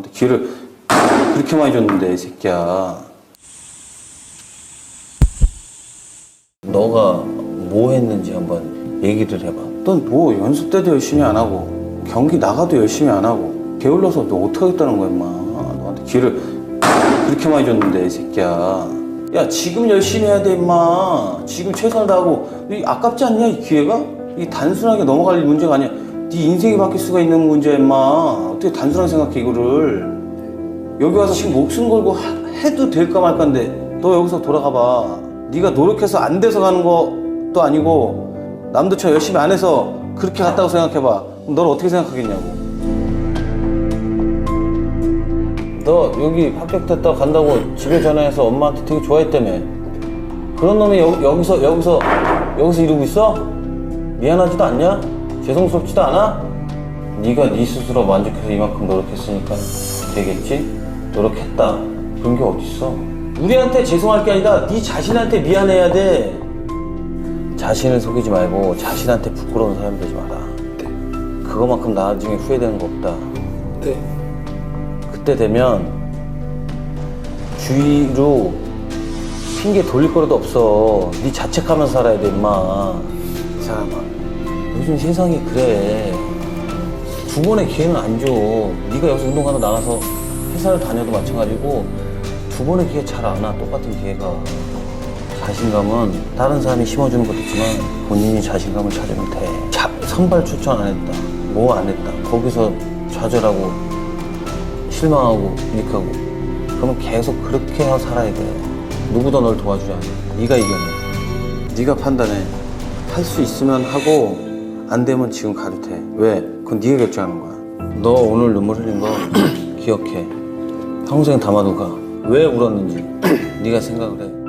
너한테 기회를 그렇게 많이 줬는데 이 새끼야. 너가 뭐 했는지 한번 얘기를 해봐. 넌 뭐 연습 때도 열심히 안 하고 경기 나가도 열심히 안 하고 게을러서 너 어떻게 하겠다는 거야, 임마. 너한테 기회를 그렇게 많이 줬는데 이 새끼야. 야 지금 열심히 해야 돼, 임마. 지금 최선을 다하고 이 아깝지 않냐 이 기회가? 이 단순하게 넘어갈 문제가 아니야. 네 인생이 바뀔 수가 있는 문제야, 임마. 어떻게 단순하게 생각해 이거를? 여기 와서 지금 목숨 걸고 하- 해도 될까 말까인데 너 여기서 돌아가 봐. 네가 노력해서 안 돼서 가는 것도 아니고 남들처럼 열심히 안 해서 그렇게 갔다고 생각해 봐. 그럼 너를 어떻게 생각하겠냐고. 너 여기 합격됐다 간다고 집에 전화해서 엄마한테 되게 좋아했다며. 그런 놈이 여, 여기서 여기서 여기서 이러고 있어? 미안하지도 않냐? 죄송스럽지도 않아? 네가 네 스스로 만족해서 이만큼 노력했으니까 되겠지? 노력했다. 그런 게 어딨어? 우리한테 죄송할 게 아니라 네 자신한테 미안해야 돼. 자신을 속이지 말고 자신한테 부끄러운 사람 되지 마라. 그거만큼 나중에 후회되는 거 없다. 네. 그때 되면 주위로 핑계 돌릴 거라도 없어. 네 자책하면서 살아야 돼, 임마. 이 사람아. 요즘 세상이 그래. 두 번의 기회는 안 줘. 네가 여기서 운동하러 나가서 회사를 다녀도 마찬가지고 두 번의 기회 잘 안 와. 똑같은 기회가. 자신감은 다른 사람이 심어주는 것도 있지만 본인이 자신감을 찾으면 돼. 자, 선발 추천 안 했다. 뭐 안 했다. 거기서 좌절하고 실망하고 이렇게 하고 그러면 계속 그렇게 살아야 돼 누구도 널 도와주지 않아 네가 이겨내 네가 판단해 할 수 있으면 하고 안 되면 지금 가도 돼. 왜? 그건 네가 결정하는 거야. 너 오늘 눈물 흘린 거 기억해. 평생 담아두고 가왜 울었는지 네가 생각을 해